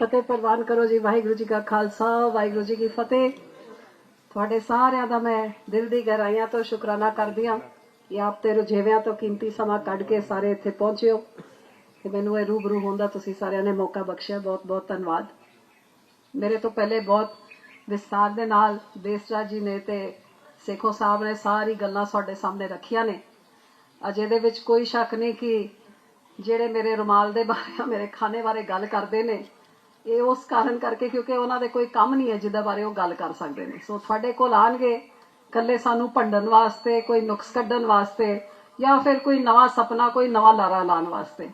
ਫਤਿਹ ਪ੍ਰਵਾਨ ਕਰੋ ਜੀ, ਵਾਹਿਗੁਰੂ ਜੀ ਕਾ ਖਾਲਸਾ, ਵਾਹਿਗੁਰੂ ਜੀ ਕੀ ਫਤਿਹ। ਤੁਹਾਡੇ ਸਾਰਿਆਂ ਦਾ ਮੈਂ ਦਿਲ ਦੀ ਗਹਿਰਾਈਆਂ ਤੋਂ ਸ਼ੁਕਰਾਨਾ ਕਰਦੀ ਹਾਂ ਕਿ ਆਪ ਤੇ ਰੁਝੇਵਿਆਂ ਤੋਂ ਕੀਮਤੀ ਸਮਾਂ ਕੱਢ ਕੇ ਸਾਰੇ ਇੱਥੇ ਪਹੁੰਚਿਓ। ਹੋ ਤੇ ਮੈਨੂੰ ਇਹ ਰੂਬਰੂ ਹੋਣ ਦਾ ਤੁਸੀਂ ਸਾਰਿਆਂ ਨੇ ਮੌਕਾ ਬਖਸ਼ਿਆ। ਬਹੁਤ ਬਹੁਤ ਧੰਨਵਾਦ। ਮੇਰੇ ਤੋਂ ਪਹਿਲੇ ਬਹੁਤ ਵਿਸਤਾਰ ਦੇ ਨਾਲ ਦੇਸਰਾਜ ਜੀ ਨੇ ਤੇ ਸੇਖੋ ਸਾਹਿਬ ਨੇ ਸਾਰੀ ਗੱਲਾਂ ਤੁਹਾਡੇ ਸਾਹਮਣੇ ਰੱਖੀਆਂ ਨੇ। ਅਜ ਇਹਦੇ ਵਿੱਚ ਕੋਈ ਸ਼ੱਕ ਨਹੀਂ ਕਿ ਜਿਹੜੇ ਮੇਰੇ ਰੁਮਾਲ ਦੇ ਬਾਰੇ ਮੇਰੇ ਖਾਣੇ ਬਾਰੇ ਗੱਲ ਕਰਦੇ ਨੇ ਇਹ ਉਸ ਕਾਰਨ ਕਰਕੇ ਕਿਉਂਕਿ ਉਹਨਾਂ ਦੇ ਕੋਈ ਕੰਮ ਨਹੀਂ ਹੈ ਜਿਹਦੇ ਬਾਰੇ ਉਹ ਗੱਲ ਕਰ ਸਕਦੇ ਨੇ। ਸੋ ਤੁਹਾਡੇ ਕੋਲ ਆਣਗੇ ਕੱਲੇ ਸਾਨੂੰ ਭੰਡਣ ਵਾਸਤੇ, ਕੋਈ ਨੁਕਸ ਕੱਢਣ ਵਾਸਤੇ, ਜਾਂ ਫਿਰ ਕੋਈ ਨਵਾਂ ਸੁਪਨਾ, ਕੋਈ ਨਵਾਂ ਲਾਰਾ ਲਾਉਣ ਵਾਸਤੇ।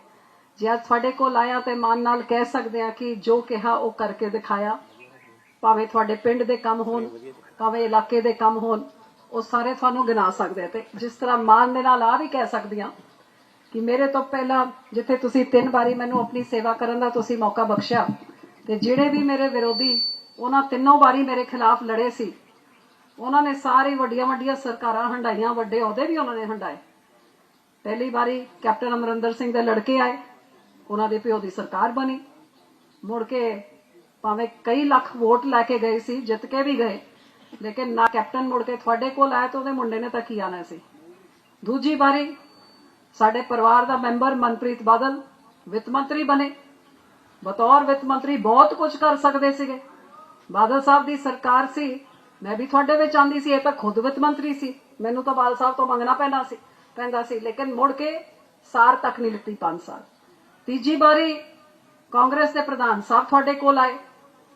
ਜੇ ਅੱਜ ਤੁਹਾਡੇ ਕੋਲ ਆਇਆ ਤੇ ਮਾਨ ਨਾਲ ਕਹਿ ਸਕਦੇ ਆ ਕਿ ਜੋ ਕਿਹਾ ਉਹ ਕਰਕੇ ਦਿਖਾਇਆ। ਭਾਵੇਂ ਤੁਹਾਡੇ ਪਿੰਡ ਦੇ ਕੰਮ ਹੋਣ, ਭਾਵੇਂ ਇਲਾਕੇ ਦੇ ਕੰਮ ਹੋਣ, ਉਹ ਸਾਰੇ ਤੁਹਾਨੂੰ ਗਿਣਾ ਸਕਦੇ ਤੇ ਜਿਸ ਤਰ੍ਹਾਂ ਮਾਨ ਦੇ ਨਾਲ ਆ ਵੀ ਕਹਿ ਸਕਦੀਆਂ ਕਿ ਮੇਰੇ ਤੋਂ ਪਹਿਲਾਂ ਜਿੱਥੇ ਤੁਸੀਂ ਤਿੰਨ ਵਾਰੀ ਮੈਨੂੰ ਆਪਣੀ ਸੇਵਾ ਕਰਨ ਦਾ ਤੁਸੀਂ ਮੌਕਾ ਬਖਸ਼ਿਆ ਤੇ ਜਿਹੜੇ ਵੀ ਮੇਰੇ ਵਿਰੋਧੀ, ਉਹਨਾਂ ਤਿੰਨੋਂ ਵਾਰੀ ਮੇਰੇ ਖਿਲਾਫ ਲੜੇ ਸੀ। ਉਹਨਾਂ ਨੇ ਸਾਰੇ ਵੱਡੀਆਂ ਵੱਡੀਆਂ ਸਰਕਾਰਾਂ ਹੰਡਾਈਆਂ, ਵੱਡੇ ਅਹੁਦੇ ਵੀ ਉਹਨਾਂ ਨੇ ਹੰਡਾਏ। ਪਹਿਲੀ ਵਾਰੀ ਕੈਪਟਨ ਅਮਰਿੰਦਰ ਸਿੰਘ ਦੇ ਲੜਕੇ ਆਏ, ਉਹਨਾਂ ਦੇ ਪਿਓ ਦੀ ਸਰਕਾਰ ਬਣੀ। ਮੁੜ ਕੇ ਭਾਵੇਂ ਕਈ ਲੱਖ ਵੋਟ ਲੈ ਕੇ ਗਏ ਸੀ, ਜਿੱਤ ਕੇ ਵੀ ਗਏ, ਲੇਕਿਨ ਨਾ ਕੈਪਟਨ ਮੁੜ ਕੇ ਤੁਹਾਡੇ ਕੋਲ ਆਇਆ ਤਾਂ ਉਹਦੇ ਮੁੰਡੇ ਨੇ ਤਾਂ ਕੀ ਆਣਾ ਸੀ। ਦੂਜੀ ਵਾਰੀ ਸਾਡੇ ਪਰਿਵਾਰ ਦਾ ਮੈਂਬਰ ਮਨਪ੍ਰੀਤ ਬਾਦਲ ਵਿੱਤ ਮੰਤਰੀ ਬਣੇ। ਬਤੌਰ ਵਿੱਤ ਮੰਤਰੀ ਬਹੁਤ ਕੁਝ ਕਰ ਸਕਦੇ ਸੀਗੇ। ਬਾਦਲ ਸਾਹਿਬ ਦੀ ਸਰਕਾਰ ਸੀ, ਮੈਂ ਵੀ ਤੁਹਾਡੇ ਵਿੱਚ ਆਂਦੀ ਸੀ, ਇਹ ਤਾਂ ਖੁਦ ਵਿੱਤ ਮੰਤਰੀ ਸੀ। ਮੈਨੂੰ ਤਾਂ ਬਾਲ ਸਾਹਿਬ ਤੋਂ ਮੰਗਣਾ ਪੈਂਦਾ ਸੀ ਪੈਂਦਾ ਸੀ, ਲੇਕਿਨ ਮੁੜ ਕੇ ਸਾਰ ਤੱਕ ਨਹੀਂ ਲਿੱਤੀ 5 ਸਾਲ। ਤੀਜੀ ਵਾਰੀ ਕਾਂਗਰਸ ਦੇ ਪ੍ਰਧਾਨ ਸਾਹਿਬ ਤੁਹਾਡੇ ਕੋਲ ਆਏ,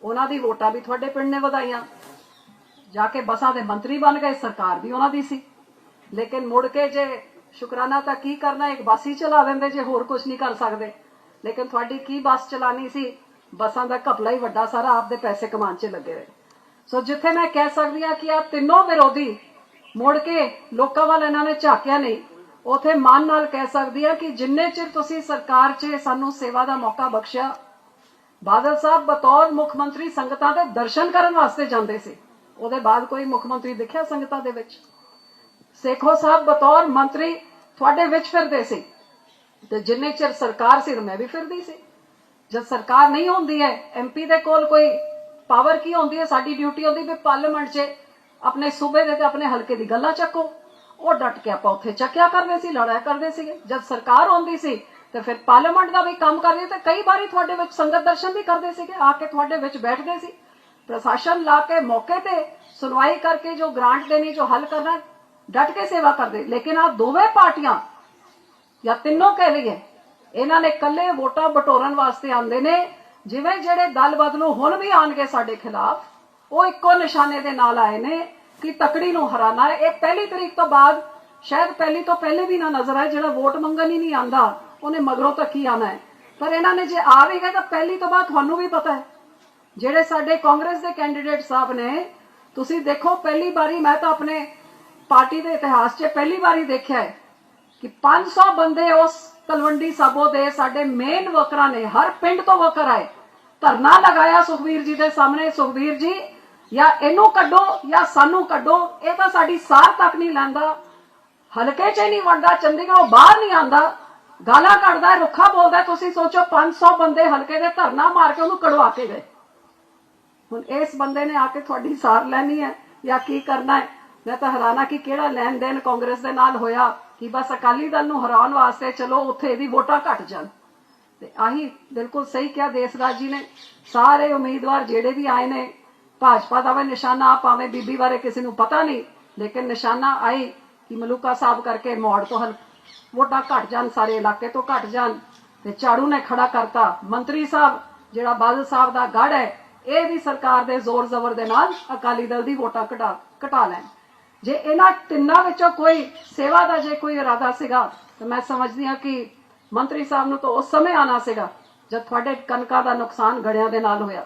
ਉਹਨਾਂ ਦੀ ਵੋਟਾਂ ਵੀ ਤੁਹਾਡੇ ਪਿੰਡ ਨੇ ਵਧਾਈਆਂ। ਜਾ ਕੇ ਬਸਾਂ ਦੇ ਮੰਤਰੀ ਬਣ ਗਏ, ਸਰਕਾਰ ਵੀ ਉਹਨਾਂ ਦੀ ਸੀ। ਲੇਕਿਨ ਮੁੜ ਕੇ ਜੇ ਸ਼ੁਕਰਾਨਾ ਤਾਂ ਕੀ ਕਰਨਾ, ਇੱਕ ਬੱਸ ਹੀ ਚਲਾ ਦਿੰਦੇ, ਜੇ ਹੋਰ ਕੁਝ ਨਹੀਂ ਕਰ ਸਕਦੇ। ਲੇਕਿਨ ਤੁਹਾਡੀ ਕੀ ਬੱਸ ਚਲਾਣੀ ਸੀ? ਬੱਸਾਂ ਦਾ ਘਪਲਾ ਹੀ ਵੱਡਾ ਸਾਰਾ ਆਪਦੇ ਪੈਸੇ ਕਮਾਉਣ 'ਚ ਲੱਗੇ ਰਹੇ ਸੋ ਜਿੱਥੇ ਮੈਂ ਕਹਿ ਸਕਦੀ ਆ ਕਿ ਆ ਤਿੰਨੋਂ ਵਿਰੋਧੀ ਮੁੜ ਕੇ ਲੋਕਾਂ ਵੱਲ ਇਹਨਾਂ ਨੇ ਝਾਕਿਆ ਨਹੀਂ, ਉਥੇ ਮਨ ਨਾਲ ਕਹਿ ਸਕਦੀ ਆ ਕਿ ਜਿੰਨੇ ਚਿਰ ਤੁਸੀਂ ਸਰਕਾਰ 'ਚ ਸਾਨੂੰ ਸੇਵਾ ਦਾ ਮੌਕਾ ਬਖਸ਼ਿਆ, ਬਾਦਲ ਸਾਹਿਬ ਬਤੌਰ ਮੁੱਖ ਮੰਤਰੀ ਸੰਗਤਾਂ ਦੇ ਦਰਸ਼ਨ ਕਰਨ ਵਾਸਤੇ ਜਾਂਦੇ ਸੀ। ਉਹਦੇ ਬਾਅਦ ਕੋਈ ਮੁੱਖ ਮੰਤਰੀ ਦਿਖਿਆ ਸੰਗਤਾਂ ਦੇ ਵਿੱਚ? ਸੇਖੋ ਸਾਹਿਬ ਬਤੌਰ ਮੰਤਰੀ ਤੁਹਾਡੇ ਵਿੱਚ ਫਿਰਦੇ ਸੀ। ਤੇ ਜਿੰਨੇ ਚਿਰ ਸਰਕਾਰ ਸੀ, ਮੈਂ ਵੀ ਫਿਰਦੀ ਸੀ। ਜਦ ਸਰਕਾਰ ਨਹੀਂ ਹੁੰਦੀ ਹੈ ਐਮਪੀ ਦੇ ਕੋਲ ਕੋਈ ਪਾਵਰ ਕੀ ਹੁੰਦੀ ਹੈ? ਸਾਡੀ ਡਿਊਟੀ ਹੁੰਦੀ ਵੀ ਪਾਰਲੀਮੈਂਟ 'ਚ ਆਪਣੇ ਸੂਬੇ ਦੇ ਤੇ ਆਪਣੇ ਹਲਕੇ ਦੀ ਗੱਲਾਂ ਚੱਕੋ। ਉਹ ਡਟ ਕੇ ਆਪਾਂ ਉੱਥੇ ਚੱਕਿਆ ਕਰਦੇ ਸੀ ਲੜਾਇਆ ਕਰਦੇ ਸੀਗੇ। ਜਦ ਸਰਕਾਰ ਆਉਂਦੀ ਸੀ, ਤੇ ਫਿਰ ਪਾਰਲੀਮੈਂਟ ਦਾ ਵੀ ਕੰਮ ਕਰਦੇ ਤੇ ਕਈ ਵਾਰੀ ਤੁਹਾਡੇ ਵਿੱਚ ਸੰਗਤ ਦਰਸ਼ਨ ਵੀ ਕਰਦੇ ਸੀਗੇ, ਆ ਕੇ ਤੁਹਾਡੇ ਵਿੱਚ ਬੈਠਦੇ ਸੀ। ਪ੍ਰਸ਼ਾਸਨ ਲਾ ਕੇ ਮੌਕੇ ਤੇ ਸੁਣਵਾਈ ਕਰਕੇ ਜੋ ਗ੍ਰਾਂਟ ਦੇਣੀ, ਜੋ ਹੱਲ ਕਰਨਾ, ਡਟ ਕੇ ਸੇਵਾ ਕਰਦੇ। ਲੇਕਿਨ ਆ ਦੋਵੇਂ ਪਾਰਟੀਆਂ ਜਾਂ ਤਿੰਨੋਂ ਕਹਿ ਲਈਏ, ਇਹਨਾਂ ਨੇ ਕੱਲੇ ਵੋਟਾਂ ਬਟੋਰਨ ਵਾਸਤੇ ਆਉਂਦੇ ਨੇ, ਜਿਵੇਂ ਜਿਹੜੇ ਦਲ ਬਦਲੂ ਹੁਣ ਵੀ ਆਣਗੇ ਸਾਡੇ ਖਿਲਾਫ, ਉਹ ਇੱਕੋ ਨਿਸ਼ਾਨੇ ਦੇ ਨਾਲ ਆਏ ਨੇ ਕਿ ਤਕੜੀ ਨੂੰ ਹਰਾਣਾ ਹੈ। ਇਹ ਪਹਿਲੀ ਤਰੀਕ ਤੋਂ ਬਾਅਦ, ਸ਼ਾਇਦ ਪਹਿਲੀ ਤੋਂ ਪਹਿਲੇ ਵੀ ਨਾ ਨਜ਼ਰ ਆਏ, ਜਿਹੜਾ ਵੋਟ ਮੰਗਣ ਹੀ ਨਹੀਂ ਆਂਦਾ ਉਹਨੇ ਮਗਰੋਂ ਤੱਕ ਹੀ ਆਣਾ ਹੈ? ਪਰ ਇਹਨਾਂ ਨੇ ਜੇ ਆ ਵੀ ਗਏ ਤਾਂ ਪਹਿਲੀ ਤੋਂ ਬਾਅਦ ਤੁਹਾਨੂੰ ਵੀ ਪਤਾ ਹੈ। ਜਿਹੜੇ ਸਾਡੇ ਕਾਂਗਰਸ ਦੇ ਕੈਂਡੀਡੇਟ ਸਾਹਿਬ ਨੇ, ਤੁਸੀਂ ਦੇਖੋ, ਪਹਿਲੀ ਵਾਰੀ ਮੈਂ ਤਾਂ ਆਪਣੇ ਪਾਰਟੀ ਦੇ ਇਤਿਹਾਸ 'ਚ ਪਹਿਲੀ ਵਾਰੀ ਦੇਖਿਆ ਹੈ। ਕਿ 500 ਬੰਦੇ ਉਸ ਤਲਵੰਡੀ ਸਾਬੋ ਦੇ ਸਾਡੇ ਮੇਨ ਵਰਕਰਾਂ ਨੇ, ਹਰ ਪਿੰਡ ਤੋਂ ਵਰਕਰ ਆਏ। ਧਰਨਾ ਲਗਾਇਆ ਸੁਖਵੀਰ ਜੀ ਦੇ ਸਾਹਮਣੇ ਸੁਖਵੀਰ ਜੀ, ਜਾਂ ਇਹਨੂੰ ਕੱਢੋ ਜਾਂ ਸਾਨੂੰ ਕੱਢੋ, ਇਹ ਤਾਂ ਸਾਡੀ ਸਾਰ ਤੱਕ ਨਹੀਂ ਲੈਂਦਾ। ਹਲਕੇ 'ਚ ਹੀ ਨਹੀਂ ਵੰਡਾ ਚੰਡੀਗੜ੍ਹ ਬਾਹਰ ਨਹੀਂ ਆਂਦਾ ਗਾਲਾਂ ਕੱਢਦਾ, ਰੁੱਖਾ ਬੋਲਦਾ, ਤੁਸੀਂ ਸੋਚੋ 500 ਬੰਦੇ ਹਲਕੇ ਦੇ ਧਰਨਾ ਮਾਰ ਕੇ ਉਹਨੂੰ ਕਢਵਾ ਕੇ ਗਏ। ਹੁਣ ਇਸ ਬੰਦੇ ਨੇ ਆ ਕੇ ਤੁਹਾਡੀ ਸਾਰ ਲੈਣੀ ਹੈ ਜਾਂ ਕੀ ਕਰਨਾ ਹੈ? ਮੈਂ ਤਾਂ ਹੈਰਾਨਾ ਕਿ ਕਿਹੜਾ ਲੈਣ ਦੇਣ ਕਾਂਗਰਸ ਦੇ ਨਾਲ ਹੋਇਆ। ਕਿ ਬਸ ਅਕਾਲੀ ਦਲ ਨੂੰ ਹਰਾਉਣ ਵਾਸਤੇ ਚਲੋ ਉੱਥੇ ਇਹਦੀ ਵੋਟਾਂ ਘਟ ਜਾਣ। ਤੇ ਆਹੀ ਬਿਲਕੁਲ ਸਹੀ ਕਿਹਾ ਦੇਸਰਾਜ ਜੀ ਨੇ। ਸਾਰੇ ਉਮੀਦਵਾਰ ਜਿਹੜੇ ਵੀ ਆਏ ਨੇ, ਭਾਜਪਾ ਦਾ ਵੀ ਨਿਸ਼ਾਨਾ, ਭਾਵੇਂ ਬੀਬੀ ਬਾਰੇ ਕਿਸੇ ਨੂੰ ਪਤਾ ਨਹੀਂ, ਲੇਕਿਨ ਨਿਸ਼ਾਨਾ ਆਈ ਕਿ ਮਲੂਕਾ ਸਾਹਿਬ ਕਰਕੇ ਮੋੜ ਤੋਂ ਹਲ ਵੋਟਾਂ ਘਟ ਜਾਣ, ਸਾਰੇ ਇਲਾਕੇ ਤੋਂ ਘਟ ਜਾਣ। ਤੇ ਝਾੜੂ ਨੇ ਖੜਾ ਕਰਤਾ। ਮੰਤਰੀ ਸਾਹਿਬ, ਜਿਹੜਾ ਬਾਦਲ ਸਾਹਿਬ ਦਾ ਗੜ ਹੈ, ਇਹ ਵੀ ਸਰਕਾਰ ਦੇ ਜ਼ੋਰ ਜ਼ਬਰ ਦੇ ਨਾਲ ਅਕਾਲੀ ਦਲ ਦੀ ਵੋਟਾਂ ਘਟਾ ਘਟਾ ਲੈਣ। ਜੇ ਇਹਨਾਂ ਤਿੰਨਾਂ ਵਿੱਚੋਂ ਕੋਈ ਸੇਵਾ ਦਾ ਜੇ ਕੋਈ ਇਰਾਦਾ ਸੀਗਾ, ਤਾਂ ਮੈਂ ਸਮਝਦੀ ਹਾਂ ਕਿ ਮੰਤਰੀ ਸਾਹਿਬ ਨੂੰ ਤਾਂ ਉਸ ਸਮੇਂ ਆਣਾ ਸੀਗਾ ਜਦ ਤੁਹਾਡੇ ਕਣਕਾਂ ਦਾ ਨੁਕਸਾਨ ਗੜਿਆਂ ਦੇ ਨਾਲ ਹੋਇਆ,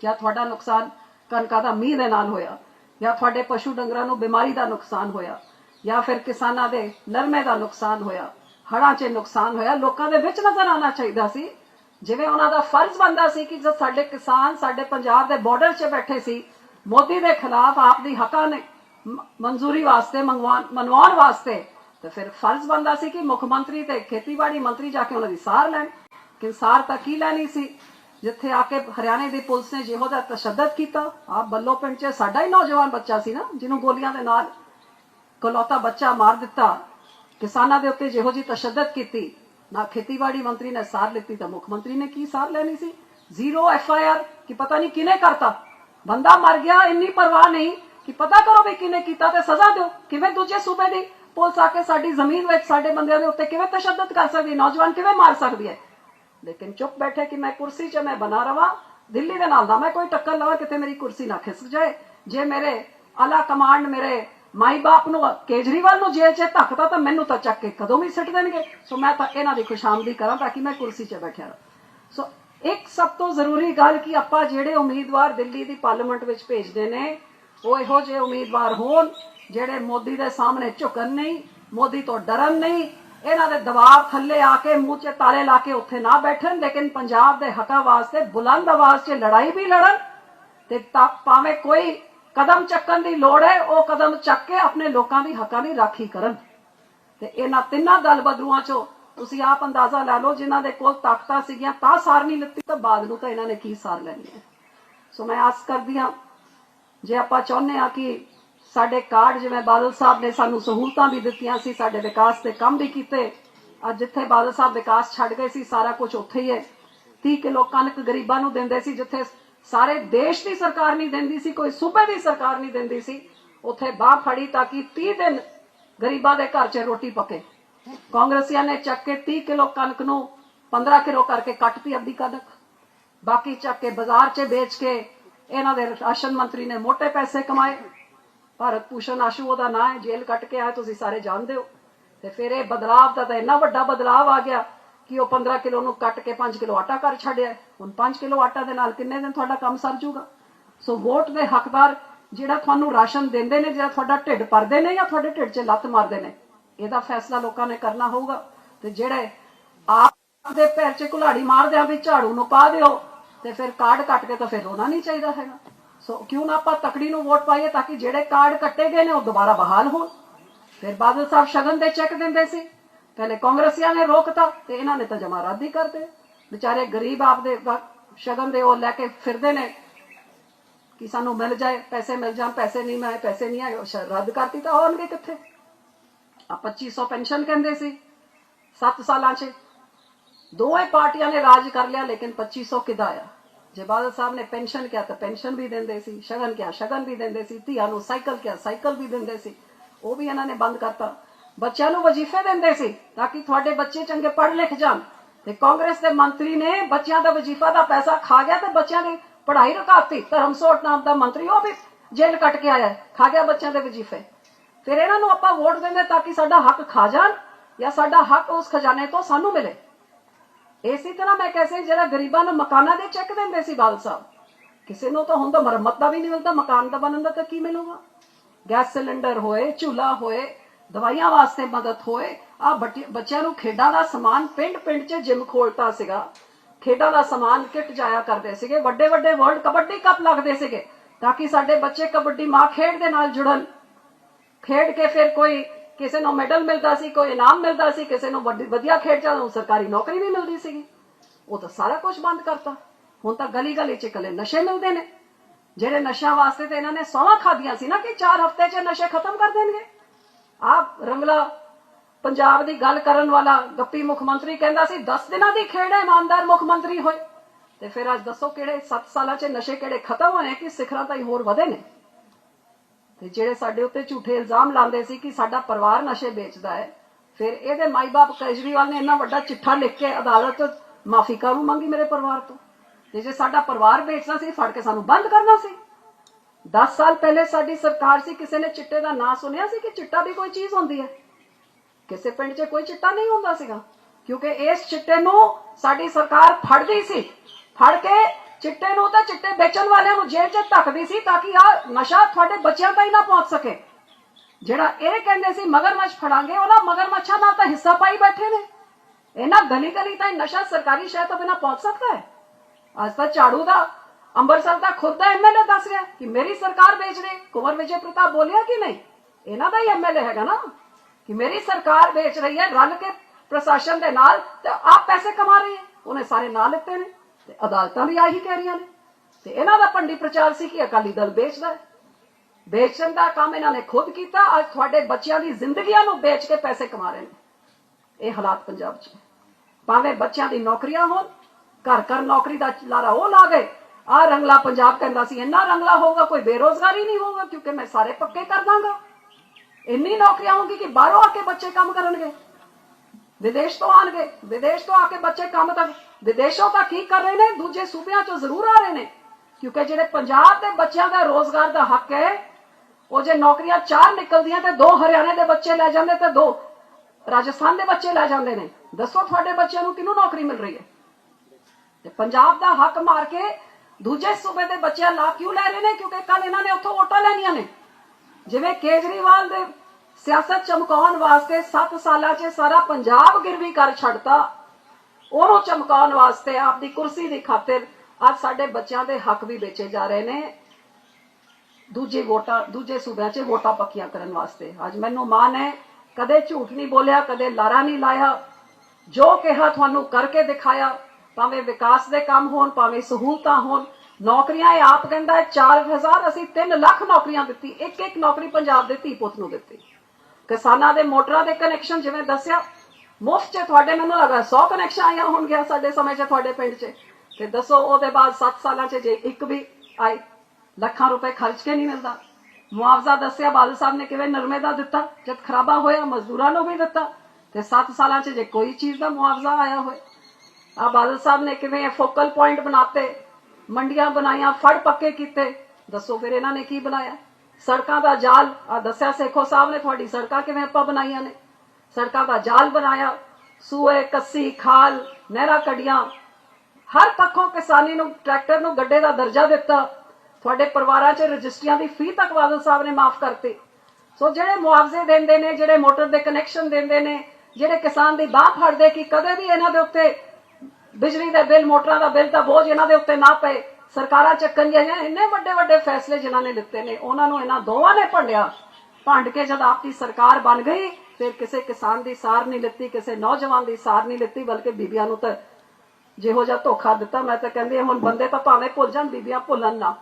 ਜਾਂ ਤੁਹਾਡਾ ਨੁਕਸਾਨ ਕਣਕਾਂ ਦਾ ਮੀਂਹ ਦੇ ਨਾਲ ਹੋਇਆ, ਜਾਂ ਤੁਹਾਡੇ ਪਸ਼ੂ ਡੰਗਰਾਂ ਨੂੰ ਬਿਮਾਰੀ ਦਾ ਨੁਕਸਾਨ ਹੋਇਆ, ਜਾਂ ਫਿਰ ਕਿਸਾਨਾਂ ਦੇ ਨਰਮੇ ਦਾ ਨੁਕਸਾਨ ਹੋਇਆ ਹੜਾਂ 'ਚ ਨੁਕਸਾਨ ਹੋਇਆ, ਲੋਕਾਂ ਦੇ ਵਿੱਚ ਨਜ਼ਰ ਆਉਣਾ ਚਾਹੀਦਾ ਸੀ। ਜਿਵੇਂ ਉਹਨਾਂ ਦਾ ਫਰਜ਼ ਬਣਦਾ ਸੀ ਕਿ ਜਦ ਸਾਡੇ ਕਿਸਾਨ ਸਾਡੇ ਪੰਜਾਬ ਦੇ ਬਾਰਡਰ 'ਚ ਬੈਠੇ ਸੀ, ਮੋਦੀ ਦੇ ਖਿਲਾਫ ਆਪ ਦੀ ਹੱਕਾਂ ਨੇ ਮਨਜ਼ੂਰੀ ਵਾਸਤੇ, ਮੰਗਵਾਉਣ, ਮਨਵਾਉਣ ਵਾਸਤੇ, ਤੇ ਫਿਰ ਫਰਜ਼ ਬਣਦਾ ਸੀ ਕਿ ਮੁੱਖ ਮੰਤਰੀ ਤੇ ਖੇਤੀਬਾੜੀ ਮੰਤਰੀ ਜਾ ਕੇ ਉਹਨਾਂ ਦੀ ਸਾਰ ਲੈਣ। ਕਿ ਸਾਰ ਤਾਂ ਕੀ ਲੈਣੀ ਸੀ? ਜਿੱਥੇ ਆ ਕੇ ਹਰਿਆਣੇ ਦੀ ਪੁਲਿਸ ਨੇ ਜਿਹੋ ਦਾ ਤਸ਼ੱਦਦ ਕੀਤਾ। ਆ ਬੱਲੋ ਪਿੰਡ 'ਚ ਸਾਡਾ ਹੀ ਨੌਜਵਾਨ ਬੱਚਾ ਸੀ ਨਾ, ਜਿਹਨੂੰ ਗੋਲੀਆਂ ਦੇ ਨਾਲ ਕਲੌਤਾ ਬੱਚਾ ਮਾਰ ਦਿੱਤਾ। ਕਿਸਾਨਾਂ ਦੇ ਉੱਤੇ ਜਿਹੋ ਜੀ ਤਸ਼ੱਦਦ ਕੀਤੀ। ਨਾ ਖੇਤੀਬਾੜੀ ਮੰਤਰੀ ਨੇ ਸਾਰ ਲਿੱਤੀ, ਤਾਂ ਮੁੱਖ ਮੰਤਰੀ ਨੇ ਕੀ ਸਾਰ ਲੈਣੀ ਸੀ? ਜ਼ੀਰੋ ਐਫ ਆਈ ਆਰ, ਕਿ ਪਤਾ ਨਹੀਂ ਕਿਨੇ ਕਰਤਾ? ਬੰਦਾ ਮਰ ਗਿਆ, ਇੰਨੀ ਪਰਵਾਹ ਨਹੀਂ। ਕਿ ਪਤਾ ਕਰੋ ਵੀ ਕਿਨੇ ਕੀਤਾ ਤੇ ਸਜ਼ਾ ਦਿਓ। ਕਿਵੇਂ ਦੂਜੇ ਸੂਬੇ ਦੀ ਪੁਲਿਸ ਆ ਕੇ ਸਾਡੀ ਜ਼ਮੀਨ ਵਿੱਚ ਸਾਡੇ ਬੰਦਿਆਂ ਦੇ ਉੱਤੇ ਕਿਵੇਂ ਤਸ਼ੱਦਦ ਕਰ ਸਕਦੀ ਹੈ? ਨੌਜਵਾਨ ਕਿਵੇਂ ਮਾਰ ਸਕਦੀ ਹੈ? ਲੇਕਿਨ ਚੁੱਪ ਬੈਠੇ ਕਿ ਮੈਂ ਕੁਰਸੀ 'ਚ ਮੈਂ ਬਣਾ ਰਵਾਂ, ਦਿੱਲੀ ਦੇ ਨਾਲ ਨਾ ਮੈਂ ਕੋਈ ਟੱਕਰ ਲਵਾਂ ਕਿਤੇ ਮੇਰੀ ਕੁਰਸੀ ਨਾ ਖਿਸਕ ਜਾਏ। ਜੇ ਮੇਰੇ ਆਲਾ ਕਮਾਂਡ ਮੇਰੇ ਮਾਈ ਬਾਪ ਨੂੰ ਕੇਜਰੀਵਾਲ ਨੂੰ ਜੇਲ੍ਹ 'ਚ ਧੱਕਦਾ ਤਾਂ ਮੈਨੂੰ ਤਾਂ ਚੱਕ ਕੇ ਕਦੋਂ ਵੀ ਸਿੱਟ ਦੇਣਗੇ। ਸੋ ਮੈਂ ਤਾਂ ਇਹਨਾਂ ਦੀ ਖੁਸ਼ਾਮਦੀ ਕਰਾਂ ਤਾਂ ਕਿ ਮੈਂ ਕੁਰਸੀ 'ਚ ਬੈਠਿਆ ਰਹਾਂ। ਸੋ ਇੱਕ ਸਭ ਤੋਂ ਜ਼ਰੂਰੀ ਗੱਲ ਕਿ ਆਪਾਂ ਜਿਹੜੇ ਉਮੀਦਵਾਰ ਦਿੱਲੀ ਦੀ ਪਾਰਲੀਮੈਂਟ ਵਿੱਚ ਭੇਜਦੇ ਨੇ ਉਹ ਇਹੋ ਜਿਹੇ ਉਮੀਦਵਾਰ ਹੋਣ ਜਿਹੜੇ ਮੋਦੀ ਦੇ ਸਾਹਮਣੇ ਝੁਕਣ ਨਹੀਂ, ਮੋਦੀ ਤੋਂ ਡਰਨ ਨਹੀਂ, ਇਹਨਾਂ ਦੇ ਦਬਾਅ ਥੱਲੇ ਆ ਕੇ ਮੂੰਹ 'ਚ ਤਾਲੇ ਲਾ ਕੇ ਉੱਥੇ ਨਾ ਬੈਠਣ, ਲੇਕਿਨ ਪੰਜਾਬ ਦੇ ਹੱਕਾਂ ਵਾਸਤੇ, ਬੁਲੰਦ ਆਵਾਜ਼ 'ਚ ਲੜਾਈ ਵੀ ਲੜਨ ਤੇ ਭਾਵੇਂ ਕੋਈ ਕਦਮ ਚੱਕਣ ਦੀ ਲੋੜ ਹੈ, ਉਹ ਕਦਮ ਚੱਕ ਕੇ ਆਪਣੇ ਲੋਕਾਂ ਦੀ ਹੱਕਾਂ ਦੀ ਰਾਖੀ ਕਰਨ। ਤੇ ਇਹਨਾਂ ਤਿੰਨਾਂ ਦਲ ਬਦਲੂਆਂ ਚੋਂ ਤੁਸੀਂ ਆਪ ਅੰਦਾਜ਼ਾ ਲਾ ਲਓ, ਜਿਨ੍ਹਾਂ ਦੇ ਕੋਲ ਤਾਕਤਾਂ ਸੀਗੀਆਂ, ਤਾਂ ਸਾਰ ਨਹੀਂ ਲਿੱਤੀ, ਤਾਂ ਬਾਅਦ ਨੂੰ ਤਾਂ ਇਹਨਾਂ ਨੇ ਕੀ ਸਾਰ ਲੈਣੀ ਹੈ? ਸੋ ਮੈਂ ਆਸ ਕਰਦੀ ਹਾਂ ਜੇ ਆਪਾਂ ਚਾਹੁੰਦੇ ਆ ਕਿ ਸਾਡੇ ਕਾਰਡ ਜਿਵੇਂ ਬਾਦਲ ਸਾਹਿਬ ਨੇ ਸਾਨੂੰ ਸਹੂਲਤਾਂ ਵੀ ਦਿੱਤੀਆਂ ਸੀ, ਸਾਡੇ ਵਿਕਾਸ ਦੇ ਕੰਮ ਵੀ ਕੀਤੇ, ਅੱਜ ਜਿੱਥੇ ਬਾਦਲ ਸਾਹਿਬ ਵਿਕਾਸ ਛੱਡ ਗਏ ਸੀ, ਸਾਰਾ ਕੁਝ ਉੱਥੇ ਹੀ ਹੈ। 30 ਕਿਲੋ ਕਣਕ ਗਰੀਬਾਂ ਨੂੰ ਦਿੰਦੇ ਸੀ, ਜਿੱਥੇ ਸਾਰੇ ਦੇਸ਼ ਦੀ ਸਰਕਾਰ ਨਹੀਂ ਦਿੰਦੀ ਸੀ, ਕੋਈ ਸੂਬੇ ਦੀ ਸਰਕਾਰ ਨਹੀਂ ਦਿੰਦੀ ਸੀ, ਉੱਥੇ ਬਾਹ ਫੜੀ ਤਾਂ ਕਿ 30 ਦਿਨ ਗਰੀਬਾਂ ਦੇ ਘਰ 'ਚ ਰੋਟੀ ਪਕੇ। ਕਾਂਗਰਸੀਆਂ ਨੇ ਚੱਕ ਕੇ 30 ਕਿਲੋ ਕਣਕ ਨੂੰ 15 ਕਿਲੋ ਕਰਕੇ ਕੱਟਤੀ ਅੱਧੀ ਕਣਕ। ਬਾਕੀ ਚੱਕ ਕੇ ਬਾਜ਼ਾਰ 'ਚ ਵੇਚ ਕੇ ਇਹਨਾਂ ਦੇ ਰਾਸ਼ਨ ਮੰਤਰੀ ਨੇ ਮੋٹے ਪੈਸੇ ਕਮਾਏ। ਭਾਰਤ ਭੂਸ਼ਣ ਆਸ਼ੂ ਉਹਦਾ ਨਾਂ ਹੈ, ਜੇਲ੍ਹ ਕੱਟ ਕੇ ਆਇਆ, ਤੁਸੀਂ ਸਾਰੇ ਜਾਣਦੇ ਹੋ। ਤੇ ਫਿਰ ਇਹ ਬਦਲਾਵ ਦਾ ਤਾਂ ਇੰਨਾ ਵੱਡਾ ਬਦਲਾਵ ਆ ਗਿਆ ਕਿ ਉਹ 15 ਕਿਲੋ ਨੂੰ ਕੱਟ ਕੇ 5 ਕਿਲੋ ਆਟਾ ਕਰ ਛੱਡਿਆ। ਹੁਣ 5 ਕਿਲੋ ਆਟਾ ਦੇ ਨਾਲ ਕਿੰਨੇ ਦਿਨ ਤੁਹਾਡਾ ਕੰਮ ਸਰ ਜੂਗਾ ਸੋ ਵੋਟ ਦੇ ਹੱਕਦਾਰ ਜਿਹੜਾ ਤੁਹਾਨੂੰ ਰਾਸ਼ਨ ਦਿੰਦੇ ਨੇ, ਜਿਹੜਾ ਤੁਹਾਡਾ ਢਿੱਡ ਭਰਦੇ ਨੇ ਜਾਂ ਤੁਹਾਡੇ ਢਿੱਡ 'ਚ ਲੱਤ ਮਾਰਦੇ ਨੇ, ਇਹਦਾ ਫੈਸਲਾ ਲੋਕਾਂ ਨੇ ਕਰਨਾ ਹੋਊਗਾ। ਤੇ ਜਿਹੜੇ ਆਪ ਦੇ ਪੈਰ 'ਚ ਕੁਲਾੜੀ ਮਾਰਦੇ ਆ ਵੀ ਝਾੜੂ ਨੂੰ ਪਾ ਦਿਓ ਤੇ ਫਿਰ ਕਾਰਡ ਕੱਟ ਕੇ ਤਾਂ ਫਿਰ ਰੋਣਾ ਨਹੀਂ ਚਾਹੀਦਾ ਹੈਗਾ। ਸੋ ਕਿਉਂ ਨਾ ਆਪਾਂ ਤਕੜੀ ਨੂੰ ਵੋਟ ਪਾਈਏ ਤਾਂ ਕਿ ਜਿਹੜੇ ਕਾਰਡ ਕੱਟੇ ਗਏ ਨੇ ਉਹ ਦੁਬਾਰਾ ਬਹਾਲ ਹੋਣ। ਫਿਰ ਬਾਦਲ ਸਾਹਿਬ ਸ਼ਗਨ ਦੇ ਚੈੱਕ ਦਿੰਦੇ ਸੀ। ਪਹਿਲੇ ਕਾਂਗਰਸੀਆਂ ਨੇ ਰੋਕਤਾ ਤੇ ਇਹਨਾਂ ਨੇ ਤਾਂ ਜਮਾ ਰੱਦੀ ਕਰਦੇ ਵਿਚਾਰੇ ਗਰੀਬ ਆਪਦੇ ਸ਼ਗਨ ਦੇ ਉਹ ਲੈ ਕੇ ਫਿਰਦੇ ਨੇ ਕਿ ਸਾਨੂੰ ਮਿਲ ਜਾਏ, ਪੈਸੇ ਮਿਲ ਜਾਣ, ਪੈਸੇ ਨਹੀਂ ਮੈਂ, ਪੈਸੇ ਨਹੀਂ ਆਏ ਰੱਦ ਕਰਤੀ ਤਾਂ ਹੋਣਗੇ ਕਿੱਥੇ? ਆ 2500 ਪੈਨਸ਼ਨ ਕਹਿੰਦੇ ਸੀ। 7 ਸਾਲਾਂ 'ਚ ਦੋਵੇਂ ਪਾਰਟੀਆਂ ਨੇ ਰਾਜ ਕਰ ਲਿਆ, ਲੇਕਿਨ 2500 ਕਿਦਾ ਆਇਆ? ਜੇ ਬਾਦਲ ਸਾਹਿਬ ਨੇ ਪੈਨਸ਼ਨ ਕਿਹਾ ਤਾਂ ਪੈਨਸ਼ਨ ਵੀ ਦਿੰਦੇ ਸੀ, ਸ਼ਗਨ ਕਿਹਾ ਸ਼ਗਨ ਵੀ ਦਿੰਦੇ ਸੀ, ਧੀਆਂ ਨੂੰ ਸਾਈਕਲ ਕਿਹਾ ਸਾਈਕਲ ਵੀ ਦਿੰਦੇ ਸੀ, ਉਹ ਵੀ ਇਹਨਾਂ ਨੇ ਬੰਦ ਕਰਤਾ। ਬੱਚਿਆਂ ਨੂੰ ਵਜ਼ੀਫੇ ਦਿੰਦੇ ਸੀ ਤਾਂ ਕਿ ਤੁਹਾਡੇ ਬੱਚੇ ਚੰਗੇ ਪੜ੍ਹ ਲਿਖ ਜਾਣ। ਤੇ ਕਾਂਗਰਸ ਦੇ ਮੰਤਰੀ ਨੇ ਬੱਚਿਆਂ ਦਾ ਵਜ਼ੀਫਾ ਦਾ ਪੈਸਾ ਖਾ ਗਿਆ ਤੇ ਬੱਚਿਆਂ ਦੀ ਪੜ੍ਹਾਈ ਰੁਕਾਤੀ। ਧਰਮਸੋਟ ਨਾਮ ਦਾ ਮੰਤਰੀ ਉਹ ਵੀ ਜੇਲ੍ਹ ਕੱਟ ਕੇ ਆਇਆ, ਖਾ ਗਿਆ ਬੱਚਿਆਂ ਦੇ ਵਜ਼ੀਫੇ। ਫਿਰ ਇਹਨਾਂ ਨੂੰ ਆਪਾਂ ਵੋਟ ਦਿੰਦੇ ਤਾਂ ਕਿ ਸਾਡਾ ਹੱਕ ਖਾ ਜਾਣ ਜਾਂ ਸਾਡਾ ਹੱਕ ਉਸ ਖਜ਼ਾਨੇ ਤੋਂ ਸਾਨੂੰ ਮਿਲੇ। ਇਸੇ ਤਰ੍ਹਾਂ ਮੈਂ ਕੈਸੇ ਜਿਹੜਾ ਗਰੀਬਾਂ ਨੂੰ ਮਕਾਨਾਂ ਦੇ ਚੈੱਕ ਦਿੰਦੇ ਸੀ ਬਾਦਲ ਸਾਹਿਬ, ਕਿਸੇ ਨੂੰ ਤਾਂ ਹੁਣ ਤਾਂ ਮੁਰੰਮਤ ਦਾ ਵੀ ਨਹੀਂ ਮਿਲਦਾ, ਮਕਾਨ ਦਾ ਬਣਨ ਦਾ ਤਾਂ ਕੀ ਮਿਲੂਗਾ? ਗੈਸ ਸਿਲੰਡਰ ਹੋਏ ਚੁੱਲ੍ਹਾ ਹੋਏ, ਦਵਾਈਆਂ ਵਾਸਤੇ ਮਦਦ ਹੋਏ ਆ ਬੱਚਿਆਂ ਨੂੰ ਖੇਡਾਂ ਦਾ ਸਮਾਨ ਪਿੰਡ ਪਿੰਡ 'ਚ ਜਿਮ ਖੋਲਤਾ ਸੀਗਾ। ਖੇਡਾਂ ਦਾ ਸਮਾਨ ਕਿੱਟ ਜਾਇਆ ਕਰਦੇ ਸੀਗੇ ਵੱਡੇ ਵੱਡੇ ਵਰਲਡ ਕਬੱਡੀ ਕੱਪ ਲੱਗਦੇ ਸੀਗੇ, ਤਾਂ ਕਿ ਸਾਡੇ ਬੱਚੇ ਕਬੱਡੀ ਮਾਂ ਖੇਡ ਦੇ ਨਾਲ ਜੁੜਨ। ਖੇਡ ਕੇ ਫਿਰ ਕੋਈ ਕਿਸੇ ਨੂੰ ਮੈਡਲ ਮਿਲਦਾ ਸੀ, ਕੋਈ ਇਨਾਮ ਮਿਲਦਾ ਸੀ, ਕਿਸੇ ਨੂੰ ਵੱਡੀ- ਵਧੀਆ ਖੇਡ ਚ ਨੂੰ ਸਰਕਾਰੀ ਨੌਕਰੀ ਵੀ ਮਿਲਦੀ ਸੀਗੀ। ਉਹ ਤਾਂ ਸਾਰਾ ਕੁਝ ਬੰਦ ਕਰਤਾ। ਹੁਣ ਤਾਂ ਗਲੀ ਗਲੀ 'ਚ ਇਕੱਲੇ ਨਸ਼ੇ ਮਿਲਦੇ ਨੇ। ਜਿਹੜੇ ਨਸ਼ਿਆਂ ਵਾਸਤੇ ਤੇ ਇਹਨਾਂ ਨੇ ਸੌਹਾਂ ਖਾਧੀਆਂ ਸੀ ਨਾ ਕਿ 4 ਹਫ਼ਤੇ 'ਚ ਨਸ਼ੇ ਖਤਮ ਕਰ ਦੇਣਗੇ। ਆਪ ਰੰਗਲਾ ਪੰਜਾਬ ਦੀ ਗੱਲ ਕਰਨ ਵਾਲਾ ਗੱਪੀ ਮੁੱਖ ਮੰਤਰੀ ਕਹਿੰਦਾ ਸੀ 10 ਦਿਨਾਂ ਦੀ ਖੇਡ ਹੈ, ਇਮਾਨਦਾਰ ਮੁੱਖ ਮੰਤਰੀ ਹੋਏ। ਤੇ ਫਿਰ ਅੱਜ ਦੱਸੋ ਕਿਹੜੇ 7 ਸਾਲਾਂ 'ਚ ਨਸ਼ੇ ਕਿਹੜੇ ਖਤਮ ਹੋਏ, ਕਿ ਸਿਖਰਾਂ ਤਾਂ ਹੀ ਹੋਰ ਵਧੇ ਨੇ? ਤੇ ਜਿਹੜੇ ਸਾਡੇ ਉੱਤੇ ਝੂਠੇ ਇਲਜ਼ਾਮ ਲਾਉਂਦੇ ਸੀ ਕਿ ਸਾਡਾ ਪਰਿਵਾਰ ਨਸ਼ੇ ਵੇਚਦਾ ਹੈ, ਫਿਰ ਇਹਦੇ ਮਾਈ-ਬਾਪ ਕੇਜਰੀਵਾਲ ਨੇ ਇੰਨਾ ਵੱਡਾ ਚਿੱਠਾ ਲਿਖ ਕੇ ਅਦਾਲਤ ਮਾਫੀ ਕਾਰੂ ਮੰਗੀ ਮੇਰੇ ਪਰਿਵਾਰ ਤੋਂ? ਤੇ ਜੇ ਸਾਡਾ ਪਰਿਵਾਰ ਵੇਚਦਾ ਸੀ, ਫੜ ਕੇ ਸਾਨੂੰ ਬੰਦ ਕਰਨਾ ਸੀ। 10 ਸਾਲ ਪਹਿਲੇ ਸਾਡੀ ਸਰਕਾਰ ਸੀ, ਕਿਸੇ ਨੇ ਚਿੱਟੇ ਦਾ ਨਾਂ ਸੁਣਿਆ ਸੀ ਕਿ ਚਿੱਟਾ ਵੀ ਕੋਈ ਚੀਜ਼ ਹੁੰਦੀ ਹੈ? ਕਿਸੇ ਪਿੰਡ 'ਚ ਕੋਈ ਚਿੱਟਾ ਨਹੀਂ ਹੁੰਦਾ ਸੀਗਾ। ਕਿਉਂਕਿ ਇਸ ਚਿੱਟੇ ਨੂੰ ਸਾਡੀ ਸਰਕਾਰ ਫੜਦੀ ਸੀ। ਫੜ ਕੇ ਚਿੱਟੇ ਨੂੰ ਤਾਂ ਚਿੱਟੇ ਵੇਚਣ ਵਾਲਿਆਂ ਨੂੰ ਜੇਲ੍ਹ 'ਚ ਧੱਕਦੀ ਸੀ ਤਾਂ ਕਿ ਆ ਨਸ਼ਾ ਤੁਹਾਡੇ ਬੱਚਿਆਂ ਤਾਈਂ ਨਾ ਪਹੁੰਚ ਸਕੇ। ਜਿਹੜਾ ਇਹ ਕਹਿੰਦੇ ਸੀ, ਮਗਰਮੱਛ ਫੜਾਂਗੇ ਉਹਨਾਂ ਮਗਰਮੱਛਾਂ ਨਾਲ ਤਾਂ ਹਿੱਸਾ ਪਾਈ ਬੈਠੇ ਨੇ। ਇਹਨਾਂ ਗਲੀ ਗਲੀ ਤਾਈਂ ਨਸ਼ਾ ਸਰਕਾਰੀ ਸ਼ਹਿਰ ਤੋਂ ਬਿਨਾ ਪਹੁੰਚ ਸਕਦਾ ਹੈ? ਅੱਜ ਤਾਂ ਝਾੜੂ ਦਾ ਅੰਮ੍ਰਿਤਸਰ ਦਾ ਖੁਦ ਦਾ ਐਮਐਲਏ ਦੱਸ ਰਿਹਾ ਕਿ ਮੇਰੀ ਸਰਕਾਰ ਵੇਚ ਰਹੀ। ਕੁਮਰ ਵਿਜੇ ਪ੍ਰਤਾਪ ਬੋਲਿਆ ਕਿ ਨਹੀਂ? ਇਹਨਾਂ ਦਾ ਹੀ ਐਮਐਲਏ ਹੈਗਾ ਨਾ। ਕਿ ਮੇਰੀ ਸਰਕਾਰ ਵੇਚ ਰਹੀ ਹੈ, ਰਲ ਕੇ ਪ੍ਰਸ਼ਾਸਨ ਦੇ ਨਾਲ ਤੇ ਆਪ ਪੈਸੇ ਕਮਾ ਰਹੀ ਹੈ। ਉਹਨੇ ਸਾਰੇ ਨਾਂ ਲਿੱਤੇ ਨੇ। ਤੇ ਅਦਾਲਤਾਂ ਵੀ ਆਹੀ ਕਹਿ ਰਹੀਆਂ ਨੇ। ਤੇ ਇਹਨਾਂ ਦਾ ਭੰਡੀ ਪ੍ਰਚਾਰ ਸੀ ਕਿ ਅਕਾਲੀ ਦਲ ਵੇਚਦਾ ਹੈ। ਵੇਚਣ ਦਾ ਕੰਮ ਇਹਨਾਂ ਨੇ ਖੁਦ ਕੀਤਾ, ਅੱਜ ਤੁਹਾਡੇ ਬੱਚਿਆਂ ਦੀ ਜ਼ਿੰਦਗੀਆਂ ਨੂੰ ਵੇਚ ਕੇ ਪੈਸੇ ਕਮਾ ਰਹੇ ਨੇ। ਇਹ ਹਾਲਾਤ ਪੰਜਾਬ 'ਚ ਭਾਵੇਂ ਬੱਚਿਆਂ ਦੀ ਨੌਕਰੀਆਂ ਹੋਣ, ਘਰ ਘਰ ਨੌਕਰੀ ਦਾ ਲਾਰਾ ਉਹ ਲਾ ਗਏ ਆ ਰੰਗਲਾ ਪੰਜਾਬ ਕਹਿੰਦਾ ਸੀ, ਇੰਨਾ ਰੰਗਲਾ ਹੋਊਗਾ, ਕੋਈ ਬੇਰੋਜ਼ਗਾਰੀ ਨਹੀਂ ਹੋਊਗਾ, ਕਿਉਂਕਿ ਮੈਂ ਸਾਰੇ ਪੱਕੇ ਕਰ ਦਾਂਗਾ। ਇੰਨੀ ਨੌਕਰੀਆਂ ਹੋਣਗੀ ਕਿ ਬਾਹਰੋਂ ਆ ਕੇ ਬੱਚੇ ਕੰਮ ਕਰਨਗੇ। ਵਿਦੇਸ਼ ਤੋਂ ਆਣਗੇ ਵਿਦੇਸ਼ ਤੋਂ ਆ ਕੇ ਬੱਚੇ ਕੰਮ ਤੱਕ ਵਿਦੇਸ਼ੋਂ ਤਾਂ ਕੀ ਕਰ ਰਹੇ ਨੇ? ਦੂਜੇ ਸੂਬਿਆਂ ਚੋਂ ਜ਼ਰੂਰ ਆ ਰਹੇ ਨੇ। ਕਿਉਂਕਿ ਜਿਹੜੇ ਪੰਜਾਬ ਦੇ ਬੱਚਿਆਂ ਦਾ ਰੋਜ਼ਗਾਰ ਦਾ ਹੱਕ ਹੈ, ਉਹ ਜੇ ਨੌਕਰੀਆਂ ਚਾਰ ਨਿਕਲਦੀਆਂ ਤੇ ਦੋ ਹਰਿਆਣੇ ਦੇ ਬੱਚੇ ਲੈ ਜਾਂਦੇ ਤੇ ਦੋ ਰਾਜਸਥਾਨ ਦੇ ਬੱਚੇ ਲੈ ਜਾਂਦੇ ਨੇ। ਦੱਸੋ ਤੁਹਾਡੇ ਬੱਚਿਆਂ ਨੂੰ ਕਿਹਨੂੰ ਨੌਕਰੀ ਮਿਲ ਰਹੀ ਹੈ? ਤੇ ਪੰਜਾਬ ਦਾ ਹੱਕ ਮਾਰ ਕੇ ਦੂਜੇ ਸੂਬੇ ਦੇ ਬੱਚਿਆਂ ਲਾ ਕਿਉਂ ਲੈ ਰਹੇ ਨੇ? ਕਿਉਂਕਿ ਕੱਲ ਇਹਨਾਂ ਨੇ ਉੱਥੋਂ ਵੋਟਾਂ ਲੈਣੀਆਂ ਨੇ। ਜਿਵੇਂ ਕੇਜਰੀਵਾਲ ਦੇ ਸਿਆਸਤ ਚਮਕਾਉਣ ਵਾਸਤੇ 7 ਸਾਲਾਂ 'ਚ ਸਾਰਾ ਪੰਜਾਬ ਗਿਰਵੀ ਕਰ ਛੱਡਤਾ। ਉਹਨੂੰ ਚਮਕਾਉਣ ਵਾਸਤੇ ਆਪਦੀ ਕੁਰਸੀ ਦੀ ਖਾਤਰ ਅੱਜ ਸਾਡੇ ਬੱਚਿਆਂ ਦੇ ਹੱਕ ਵੀ ਵੇਚੇ ਜਾ ਰਹੇ ਨੇ। ਦੂਜੇ ਵੋਟਾਂ, ਦੂਜੇ ਸੂਬਿਆਂ 'ਚ ਵੋਟਾਂ ਪੱਕੀਆਂ ਕਰਨ ਵਾਸਤੇ। ਅੱਜ ਮੈਨੂੰ ਮਾਣ ਹੈ, ਕਦੇ ਝੂਠ ਨਹੀਂ ਬੋਲਿਆ, ਕਦੇ ਲਾਰਾ ਨਹੀਂ ਲਾਇਆ। ਜੋ ਕਿਹਾ ਤੁਹਾਨੂੰ ਕਰਕੇ ਦਿਖਾਇਆ, ਭਾਵੇਂ ਵਿਕਾਸ ਦੇ ਕੰਮ ਹੋਣ, ਭਾਵੇਂ ਸਹੂਲਤਾਂ ਹੋਣ। ਨੌਕਰੀਆਂ ਇਹ ਆਪ ਕਹਿੰਦਾ ਹੈ 4000 ਅਸੀਂ 3 ਲੱਖ ਨੌਕਰੀਆਂ ਦਿੱਤੀ ਇੱਕ ਇੱਕ ਨੌਕਰੀ ਪੰਜਾਬ ਦੇ ਧੀ ਪੁੱਤ ਨੂੰ ਦਿੱਤੀ। ਕਿਸਾਨਾਂ ਦੇ ਮੋਟਰਾਂ ਦੇ ਕਨੈਕਸ਼ਨ ਜਿਵੇਂ ਦੱਸਿਆ ਮੁਫਤ 'ਚ ਤੁਹਾਡੇ ਮੈਨੂੰ ਲੱਗਾ 100 ਕਨੈਕਸ਼ਨ ਆਇਆ ਹੋਣਗੇ ਸਾਡੇ ਸਮੇਂ 'ਚ, ਤੁਹਾਡੇ ਪਿੰਡ 'ਚ। ਤੇ ਦੱਸੋ ਉਹਦੇ ਬਾਅਦ 7 ਸਾਲਾਂ 'ਚ ਜੇ ਇੱਕ ਵੀ ਆਈ, ਲੱਖਾਂ ਰੁਪਏ ਖਰਚ ਕੇ ਨਹੀਂ ਮਿਲਦਾ। ਮੁਆਵਜ਼ਾ ਦੱਸਿਆ, ਬਾਦਲ ਸਾਹਿਬ ਨੇ ਕਿਵੇਂ ਨਰਮੇ ਦਾ ਦਿੱਤਾ, ਜਦ ਖਰਾਬਾ ਹੋਇਆ, ਮਜ਼ਦੂਰਾਂ ਨੂੰ ਵੀ ਦਿੱਤਾ। ਤੇ 7 ਸਾਲਾਂ 'ਚ ਜੇ ਕੋਈ ਚੀਜ਼ ਦਾ ਮੁਆਵਜ਼ਾ ਆਇਆ ਹੋਏ ਆ ਬਾਦਲ ਸਾਹਿਬ ਨੇ ਕਿਵੇਂ ਫੋਕਲ ਪੁਆਇੰਟ ਬਣਾਤੇ, ਮੰਡੀਆਂ ਬਣਾਈਆਂ, ਫੜ ਪੱਕੇ ਕੀਤੇ। ਦੱਸੋ ਫਿਰ ਇਹਨਾਂ ਨੇ ਕੀ ਬਣਾਇਆ? ਸੜਕਾਂ ਦਾ ਜਾਲ, ਆ ਦੱਸਿਆ ਸੇਖੋ ਸਾਹਿਬ ਨੇ, ਤੁਹਾਡੀ ਸੜਕਾਂ ਕਿਵੇਂ ਆਪਾਂ ਬਣਾਈਆਂ ਨੇ? ਸੜਕਾਂ ਦਾ ਜਾਲ ਬਣਾਇਆ, ਸੂਏ, ਕੱਸੀ, ਖਾਲ, ਨਹਿਰਾਂ ਕੱਢੀਆਂ। ਹਰ ਪੱਖੋਂ ਕਿਸਾਨੀ ਨੂੰ, ਟਰੈਕਟਰ ਨੂੰ ਗੱਡੇ ਦਾ ਦਰਜਾ ਦਿੱਤਾ। ਤੁਹਾਡੇ ਪਰਿਵਾਰਾਂ 'ਚ ਰਜਿਸਟਰੀਆਂ ਦੀ ਫੀ ਤੱਕ ਬਾਦਲ ਸਾਹਿਬ ਨੇ ਮਾਫ ਕਰਤੀ। ਸੋ ਜਿਹੜੇ ਮੁਆਵਜ਼ੇ ਦਿੰਦੇ ਨੇ, ਜਿਹੜੇ ਮੋਟਰ ਦੇ ਕਨੈਕਸ਼ਨ ਦਿੰਦੇ ਨੇ, ਜਿਹੜੇ ਕਿਸਾਨ ਦੀ ਬਾਹ ਫੜਦੇ ਕਿ ਕਦੇ ਵੀ ਇਹਨਾਂ ਦੇ ਉੱਤੇ ਬਿਜਲੀ ਦੇ ਬਿੱਲ, ਮੋਟਰਾਂ ਦਾ ਬਿੱਲ ਤਾਂ ਬੋਝ ਇਹਨਾਂ ਦੇ ਉੱਤੇ ਨਾ ਪਏ, ਸਰਕਾਰਾਂ ਚੱਕਣ ਜਿਹੀਆਂ ਇੰਨੇ ਵੱਡੇ ਵੱਡੇ ਫੈਸਲੇ ਜਿਨ੍ਹਾਂ ਨੇ ਲਿੱਤੇ ਨੇ, ਉਹਨਾਂ ਨੂੰ ਇਹਨਾਂ ਦੋਵਾਂ ਨੇ ਭੰਡਿਆ। ਭੰਡ ਕੇ ਜਦ ਆਪਦੀ ਸਰਕਾਰ ਬਣ ਗਈ ਫਿਰ ਕਿਸੇ ਕਿਸਾਨ ਦੀ ਸਾਰ ਨਹੀਂ ਲਿੱਤੀ, ਕਿਸੇ ਨੌਜਵਾਨ ਦੀ ਸਾਰ ਨਹੀਂ ਲਿੱਤੀ, ਬਲਕਿ ਬੀਬੀਆਂ ਨੂੰ ਤਾਂ ਜਿਹੋ ਜਿਹਾ ਧੋਖਾ ਦਿੱਤਾ। ਮੈਂ ਤਾਂ ਕਹਿੰਦੀ ਹੁਣ ਬੰਦੇ ਤਾਂ ਭਾਵੇਂ ਭੁੱਲ ਜਾਣ, ਬੀਬੀਆਂ ਭੁੱਲਣ ਨਾ।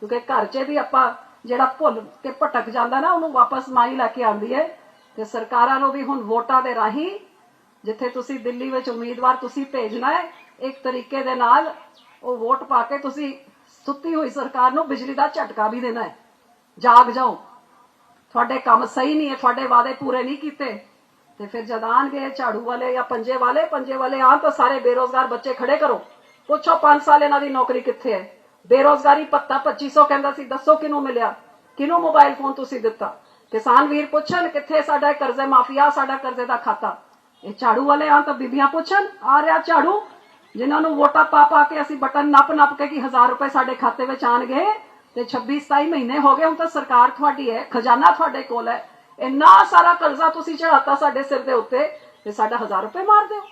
ਕਿਉਂਕਿ ਘਰ 'ਚ ਵੀ ਆਪਾਂ ਜਿਹੜਾ ਭੁੱਲ ਕੇ ਭਟਕ ਜਾਂਦਾ ਨਾ, ਉਹਨੂੰ ਵਾਪਸ ਮਾਈ ਲੈ ਕੇ ਆਉਂਦੀ ਹੈ। ਤੇ ਸਰਕਾਰਾਂ ਨੂੰ ਵੀ ਹੁਣ ਵੋਟਾਂ ਦੇ ਰਾਹੀਂ, ਜਿੱਥੇ ਤੁਸੀਂ ਦਿੱਲੀ ਵਿੱਚ ਉਮੀਦਵਾਰ ਤੁਸੀਂ ਭੇਜਣਾ ਹੈ, ਇੱਕ ਤਰੀਕੇ ਦੇ ਨਾਲ ਉਹ ਵੋਟ ਪਾ ਕੇ ਤੁਸੀਂ ਸੁੱਤੀ ਹੋਈ ਸਰਕਾਰ ਨੂੰ ਬਿਜਲੀ ਦਾ ਝਟਕਾ ਵੀ ਦੇਣਾ ਹੈ। ਜਾਗ ਜਾਓ। ਤੁਹਾਡੇ ਕੰਮ ਸਹੀ ਨਹੀਂ ਹੈ, ਤੁਹਾਡੇ ਵਾਅਦੇ ਪੂਰੇ ਨਹੀਂ ਕੀਤੇ। ਤੇ ਫਿਰ ਜਦ ਆਣਗੇ ਝਾੜੂ ਵਾਲੇ ਜਾਂ ਪੰਜੇ ਵਾਲੇ ਪੰਜੇ ਵਾਲੇ ਆਣ ਤਾਂ ਸਾਰੇ ਬੇਰੋਜ਼ਗਾਰ ਬੱਚੇ ਖੜੇ ਕਰੋ। ਪੁੱਛੋ 5 ਸਾਲ ਇਹਨਾਂ ਦੀ ਨੌਕਰੀ ਕਿੱਥੇ ਹੈ? ਬੇਰੋਜ਼ਗਾਰੀ ਪੱਤਾ 2500 ਕਹਿੰਦਾ ਸੀ, ਦੱਸੋ ਕਿਹਨੂੰ ਮਿਲਿਆ? ਕਿਹਨੂੰ ਮੋਬਾਈਲ ਫੋਨ ਤੁਸੀਂ ਦਿੱਤਾ? ਕਿਸਾਨ ਵੀਰ ਪੁੱਛਣ, ਕਿੱਥੇ ਸਾਡਾ ਕਰਜ਼ੇ ਮਾਫੀਆ ਸਾਡਾ ਕਰਜ਼ੇ ਦਾ ਖਾਤਾ। ਇਹ ਝਾੜੂ ਵਾਲੇ ਆਣ ਤਾਂ ਬੀਬੀਆਂ ਪੁੱਛਣ, ਆ ਰਿਹਾ ਝਾੜੂ? ਜਿਨ੍ਹਾਂ ਨੂੰ ਵੋਟਾਂ ਪਾ ਪਾ ਕੇ ਅਸੀਂ ਬਟਨ ਨੱਪ ਨੱਪ ਕੇ ਕਿ 1000 ਰੁਪਏ ਸਾਡੇ ਖਾਤੇ ਵਿੱਚ ਆਣਗੇ ਤੇ 26 27 ਮਹੀਨੇ ਹੋ ਗਏ, ਹੁਣ ਤਾਂ ਸਰਕਾਰ ਤੁਹਾਡੀ ਹੈ, ਖਜ਼ਾਨਾ ਤੁਹਾਡੇ ਕੋਲ ਹੈ। ਇੰਨਾ ਸਾਰਾ ਕਰਜ਼ਾ ਤੁਸੀਂ ਚੜਾਤਾ ਸਾਡੇ ਸਿਰ ਦੇ ਉੱਤੇ, ਤੇ ਸਾਡਾ 1000 ਰੁਪਏ ਮਾਰ ਦਿਓ।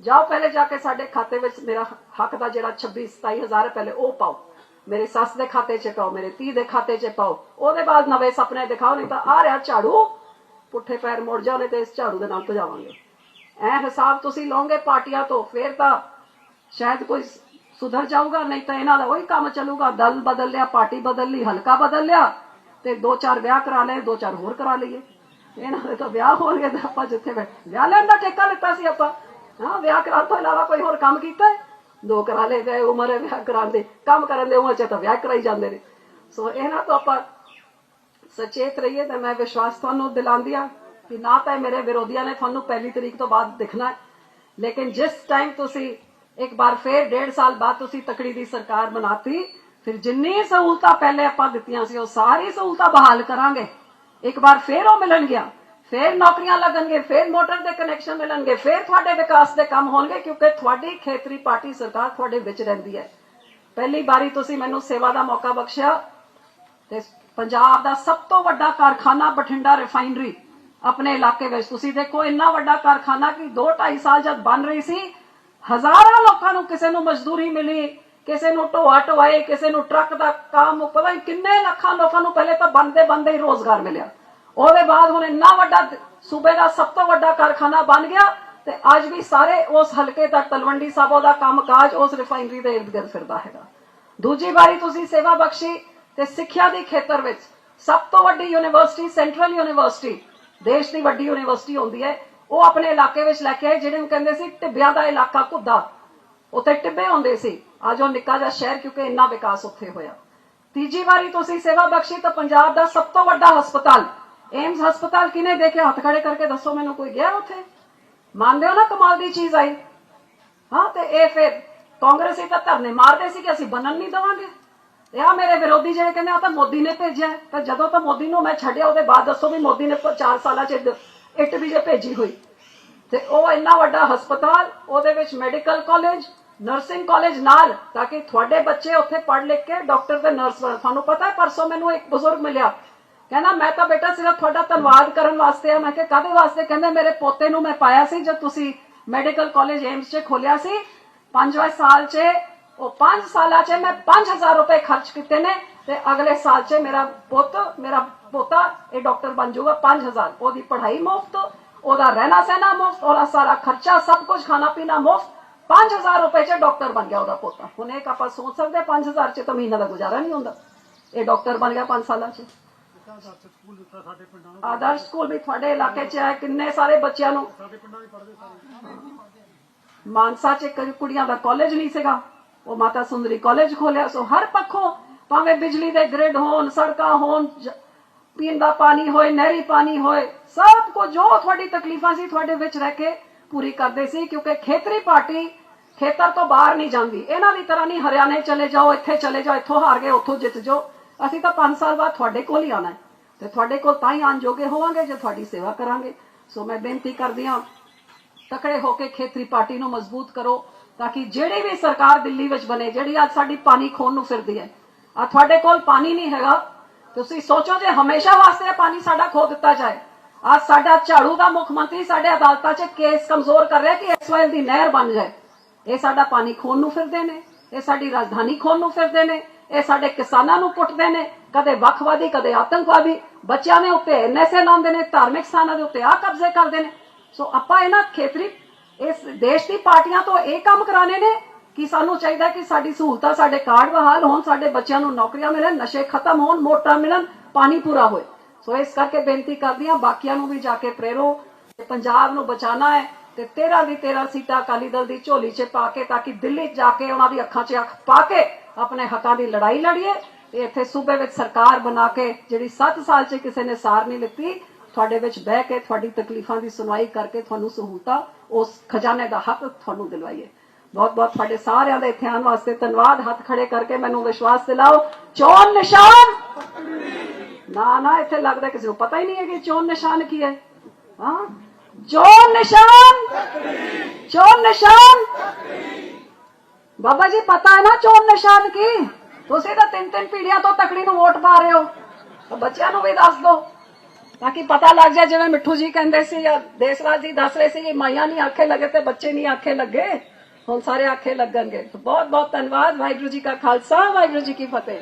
ਜਾਓ ਪਹਿਲੇ ਜਾ ਕੇ ਸਾਡੇ ਖਾਤੇ ਵਿੱਚ, ਮੇਰਾ ਹੱਕ ਦਾ ਜਿਹੜਾ 26 27000 ਹੈ, ਪਹਿਲੇ ਉਹ ਪਾਓ। ਮੇਰੇ ਸੱਸ ਦੇ ਖਾਤੇ 'ਚ ਪਾਓ, ਮੇਰੇ ਧੀ ਦੇ ਖਾਤੇ 'ਚ ਪਾਓ। ਉਹਦੇ ਬਾਅਦ ਨਵੇਂ ਸੁਪਨੇ ਦਿਖਾਓ, ਨਹੀਂ ਤਾਂ ਆ ਰਿਹਾ ਝਾੜੂ। ਪੁੱਠੇ ਪੈਰ ਮੁੜ ਜਾਓ ਤੇ ਇਸ ਝਾੜੂ ਦੇ ਨਾਲ ਭਜਾਵਾਂਗੇ। ਐ ਹਿਸਾਬ ਤੁਸੀਂ ਲਓਗੇ ਪਾਰਟੀਆਂ ਤੋਂ, ਫੇਰ ਤਾਂ ਸ਼ਾਇਦ ਕੋਈ ਸੁਧਰ ਜਾਊਗਾ, ਨਹੀਂ ਤਾਂ ਇਹਨਾਂ ਦਾ ਉਹੀ ਕੰਮ ਚੱਲੂਗਾ। ਦਲ ਬਦਲ ਲਿਆ, ਪਾਰਟੀ ਬਦਲ ਲਈ, ਹਲਕਾ ਬਦਲ ਲਿਆ, ਤੇ ਦੋ ਚਾਰ ਵਿਆਹ ਕਰਾ ਲਏ, ਦੋ ਚਾਰ ਹੋਰ ਕਰਾ ਲਈਏ। ਇਹਨਾਂ ਦੇ ਤਾਂ ਵਿਆਹ ਹੋਣਗੇ ਤਾਂ ਆਪਾਂ ਜਿੱਥੇ ਵਿਆਹ ਲੈਣ ਦਾ ਠੇਕਾ ਲਿੱਤਾ ਸੀ ਆਪਾਂ। ਹਾਂ, ਵਿਆਹ ਕਰਾਉਣ ਤੋਂ ਇਲਾਵਾ ਕੋਈ ਹੋਰ ਕੰਮ ਕੀਤਾ ਦੋ ਕਰਾ ਲਏ, ਗਏ ਉਮਰ ਹੈ ਵਿਆਹ ਕਰਾਉਣ ਦੇ ਕੰਮ ਕਰਨ ਦੇ ਉਮਰ ਚ ਤਾਂ ਵਿਆਹ ਕਰਾਈ ਜਾਂਦੇ ਨੇ। ਸੋ ਇਹਨਾਂ ਤੋਂ ਆਪਾਂ ਸਚੇਤ ਰਹੀਏ ਤਾਂ ਮੈਂ ਵਿਸ਼ਵਾਸ ਤੁਹਾਨੂੰ ਦਿਲਾਉਂਦੀ ਆ ਕਿ ਨਾ ਤਾਂ ਮੇਰੇ ਵਿਰੋਧੀਆਂ ਨੇ ਤੁਹਾਨੂੰ ਪਹਿਲੀ ਤਰੀਕ ਤੋਂ ਬਾਅਦ ਦਿਖਣਾ ਲੇਕਿਨ ਜਿਸ ਟਾਈਮ ਤੁਸੀਂ ਇੱਕ ਵਾਰ ਫੇਰ ਡੇਢ ਸਾਲ ਬਾਅਦ ਤੁਸੀਂ ਤਕੜੀ ਦੀ ਸਰਕਾਰ ਬਣਾਤੀ। ਫਿਰ ਜਿੰਨੀ ਸਹੂਲਤਾਂ ਪਹਿਲੇ ਆਪਾਂ ਦਿੱਤੀਆਂ ਸੀ, ਉਹ ਸਾਰੀ ਸਹੂਲਤਾਂ ਬਹਾਲ ਕਰਾਂਗੇ। ਇੱਕ ਵਾਰ ਫੇਰ ਉਹ ਮਿਲਣਗੀਆਂ ਫੇਰ ਨੌਕਰੀਆਂ ਲੱਗਣਗੇ, ਫੇਰ ਮੋਟਰ ਦੇ ਕਨੈਕਸ਼ਨ ਮਿਲਣਗੇ, ਫੇਰ ਤੁਹਾਡੇ ਵਿਕਾਸ ਦੇ ਕੰਮ ਹੋਣਗੇ, ਕਿਉਂਕਿ ਤੁਹਾਡੀ ਖੇਤਰੀ ਪਾਰਟੀ ਸਰਕਾਰ ਤੁਹਾਡੇ ਵਿੱਚ ਰਹਿੰਦੀ ਹੈ। ਪਹਿਲੀ ਵਾਰੀ ਤੁਸੀਂ ਮੈਨੂੰ ਸੇਵਾ ਦਾ ਮੌਕਾ ਬਖਸ਼ਿਆ ਤੇ ਪੰਜਾਬ ਦਾ ਸਭ ਤੋਂ ਵੱਡਾ ਕਾਰਖਾਨਾ ਬਠਿੰਡਾ ਰਿਫਾਈਨਰੀ, ਆਪਣੇ ਇਲਾਕੇ ਵਿੱਚ। ਤੁਸੀਂ ਦੇਖੋ, ਇੰਨਾ ਵੱਡਾ ਕਾਰਖਾਨਾ ਕਿ 2.5 ਸਾਲ ਜਦ ਬਣ ਰਹੀ ਸੀ ਹਜ਼ਾਰਾਂ ਲੋਕਾਂ ਨੂੰ ਕਿਸੇ ਨੂੰ ਮਜ਼ਦੂਰੀ ਮਿਲੀ, ਕਿਸੇ ਨੂੰ ਢੋਆ ਢਵਾਏ ਕਿਸੇ ਨੂੰ ਟਰੱਕ ਦਾ ਕੰਮ, ਪਤਾ ਨਹੀਂ ਕਿੰਨੇ ਲੱਖਾਂ ਲੋਕਾਂ ਨੂੰ ਪਹਿਲੇ ਤਾਂ ਬੰਦੇ ਬੰਦੇ ਹੀ ਰੋਜ਼ਗਾਰ ਮਿਲਿਆ। ਉਹਦੇ ਬਾਅਦ ਹੁਣ ਇੰਨਾ ਵੱਡਾ ਸੂਬੇ ਦਾ ਸਭ ਤੋਂ ਵੱਡਾ ਕਾਰਖਾਨਾ ਬਣ ਗਿਆ ਤੇ ਅੱਜ ਵੀ ਸਾਰੇ ਉਸ ਹਲਕੇ ਤੱਕ ਤਲਵੰਡੀ ਸਾਬੋ ਦਾ ਕੰਮਕਾਜ ਉਸ ਰਿਫਾਈਨਰੀ ਦੇ ਇਰਦ ਗਿਰਦ ਫਿਰਦਾ ਹੈਗਾ। ਦੂਜੀ ਵਾਰੀ ਤੁਸੀਂ ਸੇਵਾ ਬਖਸ਼ੀ ਤੇ ਸਿੱਖਿਆ ਦੇ ਖੇਤਰ ਵਿੱਚ ਸਭ ਤੋਂ ਵੱਡੀ ਯੂਨੀਵਰਸਿਟੀ, ਸੈਂਟਰਲ ਯੂਨੀਵਰਸਿਟੀ, ਦੇਸ਼ ਦੀ ਵੱਡੀ ਯੂਨੀਵਰਸਿਟੀ ਹੁੰਦੀ ਹੈ ਉਹ ਆਪਣੇ ਇਲਾਕੇ ਵਿੱਚ ਲੈ ਕੇ ਆਏ, ਜਿਹੜੇ ਨੂੰ ਕਹਿੰਦੇ ਸੀ ਟਿੱਬਿਆਂ ਦਾ ਇਲਾਕਾ ਘੁੱਦਾ। ਉੱਥੇ ਟਿੱਬੇ ਹੁੰਦੇ ਸੀ। ਅੱਜ ਉਹ ਨਿੱਕਾ ਜਿਹਾ ਸ਼ਹਿਰ ਕਿਉਂਕਿ ਇੰਨਾ ਵਿਕਾਸ ਉੱਥੇ ਹੋਇਆ। ਤੀਜੀ ਵਾਰੀ ਤੁਸੀਂ ਸੇਵਾ ਬਖਸ਼ੀ ਤਾਂ ਪੰਜਾਬ ਦਾ ਸਭ ਤੋਂ ਵੱਡਾ ਹਸਪਤਾਲ ਏਮਸ ਹਸਪਤਾਲ ਕਿਨੇ ਦੇਖਿਆ? ਹੱਥ ਖੜੇ ਕਰਕੇ ਦੱਸੋ ਮੈਨੂੰ ਕੋਈ ਗਿਆ ਉੱਥੇ? ਮੰਨਦੇ ਹੋ ਨਾ ਕਮਾਲ ਦੀ ਚੀਜ਼ ਆਈ। ਹਾਂ, ਤੇ ਇਹ ਫਿਰ ਕਾਂਗਰਸੀ ਤਾਂ ਧਰਨੇ ਮਾਰਦੇ ਸੀ ਕਿ ਅਸੀਂ ਬਣਨ ਨਹੀਂ ਦਵਾਂਗੇ। ਤੇ ਆ ਮੇਰੇ ਵਿਰੋਧੀ ਜਿਹੜੇ ਕਹਿੰਦੇ ਆ ਤਾਂ ਮੋਦੀ ਨੇ ਭੇਜਿਆ। ਤਾਂ ਜਦੋਂ ਤਾਂ ਮੋਦੀ ਨੂੰ ਮੈਂ ਛੱਡਿਆ, ਉਹਦੇ ਬਾਅਦ ਦੱਸੋ ਵੀ ਮੋਦੀ ਨੇ 4 ਸਾਲਾਂ ਚ ਇੱਟ- ਇੱਟ ਵੀ ਜੇ ਭੇਜੀ ਹੋਈ। ਤੇ ਉਹ ਇੰਨਾ ਵੱਡਾ ਹਸਪਤਾਲ, ਉਹਦੇ ਵਿੱਚ ਮੈਡੀਕਲ ਕਾਲਜ, ਨਰਸਿੰਗ ਕਾਲਜ ਨਾਲ, ਤਾਂ ਕਿ ਤੁਹਾਡੇ ਬੱਚੇ ਉੱਥੇ ਪੜ੍ਹ ਲਿਖ ਕੇ ਡਾਕਟਰ ਤੇ ਨਰਸ ਬਣ। ਤੁਹਾਨੂੰ ਪਤਾ ਹੈ, ਪਰਸੋਂ ਮੈਨੂੰ ਇੱਕ ਬਜ਼ੁਰਗ ਮਿਲਿਆ। ਕਹਿੰਦਾ, ਮੈਂ ਤਾਂ ਬੇਟਾ ਸਿਰਫ ਤੁਹਾਡਾ ਧੰਨਵਾਦ ਕਰਨ ਵਾਸਤੇ ਆ। ਮੈਂ ਕਿਹਾ ਕਾਦੇ ਵਾਸਤੇ? ਕਹਿੰਦੇ, ਮੇਰੇ ਪੋਤੇ ਨੂੰ ਮੈਂ ਪਾਇਆ ਸੀ ਜਦ ਤੁਸੀਂ ਮੈਡੀਕਲ ਕਾਲਜ ਏਮਸ 'ਚ ਖੋਲਿਆ ਸੀ। ਪੰਜਵੇਂ ਸਾਲ 'ਚ, ਉਹ 5 ਸਾਲਾਂ 'ਚ ਮੈਂ 5000 ਰੁਪਏ ਖਰਚ ਕੀਤੇ ਨੇ। ਤੇ ਅਗਲੇ ਸਾਲ 'ਚ ਮੇਰਾ ਪੁੱਤ ਮੇਰਾ ਪੋਤਾ ਇਹ ਡਾਕਟਰ ਬਣ ਜਾਊਗਾ 5000 ਉਹਦੀ ਪੜ੍ਹਾਈ ਮੁਫਤ ਉਹਦਾ ਰਹਿਣਾ ਸਹਿਣਾ ਮੁਫਤ ਉਹਦਾ ਸਾਰਾ ਖਰਚਾ ਸਭ ਕੁਝ ਖਾਣਾ ਪੀਣਾ ਮੁਫਤ 5000 ਰੁਪਏ 'ਚ ਡਾਕਟਰ ਬਣ ਗਿਆ ਉਹਦਾ ਪੋਤਾ। ਹੁਣ ਇੱਕ ਆਪਾਂ ਸੋਚ ਸਕਦੇ ਹਾਂ 5000 'ਚ ਤਾਂ ਮਹੀਨਾ ਦਾ ਗੁਜ਼ਾਰਾ ਨਹੀਂ ਹੁੰਦਾ। ਇਹ ਡਾਕਟਰ ਬਣ ਗਿਆ 5 ਸਾਲਾਂ 'ਚ। ਆਦਰਸ਼ ਸਕੂਲ ਵੀ ਤੁਹਾਡੇ ਇਲਾਕੇ 'ਚ ਹੈ ਕਿੰਨੇ ਸਾਰੇ ਬੱਚਿਆਂ ਨੂੰ? ਮਾਨਸਾ 'ਚ ਕੁੜੀਆਂ ਦਾ ਕਾਲਜ ਨਹੀਂ ਸੀਗਾ। ਉਹ ਮਾਤਾ ਸੁੰਦਰੀ ਕਾਲਜ ਖੋਲਿਆ ਸੋ ਹਰ ਪੱਖੋਂ ਭਾਵੇਂ ਬਿਜਲੀ ਦੇ ਗ੍ਰਿਡ ਹੋਣ, ਸੜਕਾਂ ਹੋਣ ਪੀਣ ਦਾ ਪਾਣੀ ਹੋਏ, ਨਹਿਰੀ ਪਾਣੀ ਹੋਏ, ਸਭ ਕੁਝ ਜੋ ਤੁਹਾਡੀ ਤਕਲੀਫਾਂ ਸੀ ਤੁਹਾਡੇ ਵਿੱਚ ਰਹਿ ਕੇ ਪੂਰੀ ਕਰਦੇ ਸੀ, ਕਿਉਂਕਿ ਖੇਤਰੀ ਪਾਰਟੀ ਖੇਤਰ ਤੋਂ ਬਾਹਰ ਨਹੀਂ ਜਾਂਦੀ। ਇਹਨਾਂ ਦੀ ਤਰ੍ਹਾਂ ਨਹੀਂ ਹਰਿਆਣੇ ਚਲੇ ਜਾਓ, ਇੱਥੇ ਚਲੇ ਜਾਓ, ਇੱਥੋਂ ਹਾਰ ਗਏ, ਉੱਥੋਂ ਜਿੱਤ ਜਾਓ। ਅਸੀਂ ਤਾਂ 5 ਸਾਲ ਬਾਅਦ ਤੁਹਾਡੇ ਕੋਲ ਹੀ ਆਣਾ ਤੇ ਤੁਹਾਡੇ ਕੋਲ ਤਾਂ ਹੀ ਆਣ ਜੋਗੇ ਹੋਵਾਂਗੇ, ਜੇ ਤੁਹਾਡੀ ਸੇਵਾ ਕਰਾਂਗੇ। ਸੋ ਮੈਂ ਬੇਨਤੀ ਕਰਦੀ ਹਾਂ, ਤਕੜੇ ਹੋ ਕੇ ਖੇਤਰੀ ਪਾਰਟੀ ਨੂੰ ਮਜ਼ਬੂਤ ਕਰੋ, ਤਾਂ ਕਿ ਜਿਹੜੀ ਵੀ ਸਰਕਾਰ ਦਿੱਲੀ ਵਿੱਚ ਬਣੇ, ਜਿਹੜੀ ਅੱਜ ਸਾਡੀ ਪਾਣੀ ਖੋਣ ਨੂੰ ਫਿਰਦੀ ਹੈ ਆ ਤੁਹਾਡੇ ਕੋਲ ਪਾਣੀ ਨਹੀਂ ਹੈਗਾ। ਤੁਸੀਂ ਸੋਚੋ ਜੇ ਹਮੇਸ਼ਾ ਵਾਸਤੇ ਪਾਣੀ ਸਾਡਾ ਖੋ ਦਿੱਤਾ ਜਾਏ। ਅੱਜ ਸਾਡਾ ਝਾੜੂ ਦਾ ਮੁੱਖ ਮੰਤਰੀ ਸਾਡੇ ਅਦਾਲਤਾਂ 'ਚ ਕੇਸ ਕਮਜ਼ੋਰ ਕਰ ਰਿਹਾ ਕਿ ਐਕਸਵਾਈਲ ਦੀ ਨਹਿਰ ਬਣ ਜਾਏ। ਇਹ ਸਾਡਾ ਪਾਣੀ ਖੋਣ ਨੂੰ ਫਿਰਦੇ ਨੇ, ਇਹ ਸਾਡੀ ਰਾਜਧਾਨੀ ਖੋਣ ਨੂੰ ਫਿਰਦੇ ਨੇ, ਇਹ ਸਾਡੇ ਕਿਸਾਨਾਂ ਨੂੰ ਪੁੱਟਦੇ ਨੇ। ਕਦੇ ਵੱਖਵਾਦੀ, ਕਦੇ ਆਤੰਕਵਾਦੀ, ਬੱਚਿਆਂ ਦੇ ਉੱਤੇ ਐਨਐਸਏ ਲਾਉਂਦੇ ਨੇ, ਧਾਰਮਿਕ ਸਥਾਨਾਂ ਦੇ ਉੱਤੇ ਆ ਕਬਜ਼ੇ ਕਰਦੇ ਨੇ। ਸੋ ਆਪਾਂ ਇਹਨਾਂ ਖੇਤਰੀ, ਇਸ ਦੇਸ਼ ਦੀ ਪਾਰਟੀਆਂ ਤੋਂ ਇਹ ਕੰਮ ਕਰਾਣੇ ਨੇ ਕਿ ਸਾਨੂੰ ਚਾਹੀਦਾ ਕਿ ਸਾਡੀ ਸਹੂਲਤਾਂ, ਸਾਡੇ ਕਾਰਡ ਬਹਾਲ ਹੋਣ, ਸਾਡੇ ਬੱਚਿਆਂ ਨੂੰ ਨੌਕਰੀਆਂ ਮਿਲਣ, ਨਸ਼ੇ ਖਤਮ ਹੋਣ ਮੋਟਾ ਮਿਲਣ, ਪਾਣੀ ਪੂਰਾ ਹੋਏ। ਸੋ ਇਸ ਕਰਕੇ ਬੇਨਤੀ ਕਰਦੀ ਹਾਂ, ਬਾਕੀਆਂ ਨੂੰ ਵੀ ਜਾ ਕੇ ਪ੍ਰੇਰੋ। ਪੰਜਾਬ ਨੂੰ ਬਚਾਉਣਾ ਹੈ ਤੇ 13 ਦੀ 13 ਸੀਟਾਂ ਅਕਾਲੀ ਦਲ ਦੀ ਝੋਲੀ 'ਚ ਪਾ ਕੇ ਤਾਂ ਕਿ ਦਿੱਲੀ ਜਾ ਕੇ ਉਹਨਾਂ ਦੀ ਅੱਖਾਂ 'ਚ ਅੱਖ ਪਾ ਕੇ ਆਪਣੇ ਹੱਕਾਂ ਦੀ ਲੜਾਈ ਲੜੀਏ। ਤੇ ਇੱਥੇ ਸੂਬੇ ਵਿੱਚ ਸਰਕਾਰ ਬਣਾ ਕੇ ਜਿਹੜੀ 7 ਸਾਲ 'ਚ ਕਿਸੇ ਨੇ ਸਾਰ ਨਹੀਂ ਲਿੱਤੀ, ਤੁਹਾਡੇ ਵਿੱਚ ਬਹਿ ਕੇ ਤੁਹਾਡੀ ਤਕਲੀਫਾਂ ਦੀ ਸੁਣਵਾਈ ਕਰਕੇ ਤੁਹਾਨੂੰ ਸਹੂਲਤਾਂ, ਉਸ ਖਜ਼ਾਨੇ ਦਾ ਹੱਕ ਤੁਹਾਨੂੰ ਦਿਲਵਾਈਏ। ਬਹੁਤ ਬਹੁਤ ਤੁਹਾਡੇ ਸਾਰਿਆਂ ਦੇ ਇੱਥੇ ਆਉਣ ਵਾਸਤੇ ਧੰਨਵਾਦ। ਹੱਥ ਖੜੇ ਕਰਕੇ ਮੈਨੂੰ ਵਿਸ਼ਵਾਸ ਦਿਲਾਓ। ਚੋਣ ਨਿਸ਼ਾਨ? ਨਾ ਨਾ, ਇੱਥੇ ਲੱਗਦਾ ਕਿਸੇ ਨੂੰ ਪਤਾ ਹੀ ਨਹੀਂ ਹੈ ਕਿ ਚੋਣ ਨਿਸ਼ਾਨ ਕੀ ਹੈ। ਹਾਂ? ਚੋਣ ਨਿਸ਼ਾਨ? ਚੋਣ ਨਿਸ਼ਾਨ? ਬਾਬਾ ਜੀ, ਪਤਾ ਹੈ ਨਾ ਚੋਣ ਨਿਸ਼ਾਨ ਕੀ? ਤੁਸੀਂ ਤਾਂ ਤਿੰਨ ਤਿੰਨ ਪੀੜੀਆਂ ਤੋਂ ਤਕੜੀ ਨੂੰ ਵੋਟ ਪਾ ਰਹੇ ਹੋ। ਬੱਚਿਆਂ ਨੂੰ ਵੀ ਦੱਸ ਦਿਓ। ਤਾਂ ਕਿ ਪਤਾ ਲੱਗ ਜਾ ਜਿਵੇਂ ਮਿੱਠੂ ਜੀ ਕਹਿੰਦੇ ਸੀ ਜਾਂ ਦੇਸਰਾਜ ਜੀ ਦੱਸ ਰਹੇ ਸੀ ਕਿ ਮਾਈਆਂ ਨਹੀਂ ਆਖੇ ਲੱਗੇ ਤੇ ਬੱਚੇ ਨਹੀਂ ਆਖੇ ਲੱਗੇ। ਹੁਣ ਸਾਰੇ ਆਖੇ ਲੱਗਣਗੇ ਬਹੁਤ ਬਹੁਤ ਧੰਨਵਾਦ ਵਾਹਿਗੁਰੂ ਜੀ ਕਾ ਖਾਲਸਾ ਵਾਹਿਗੁਰੂ ਜੀ ਕੀ ਫਤਿਹ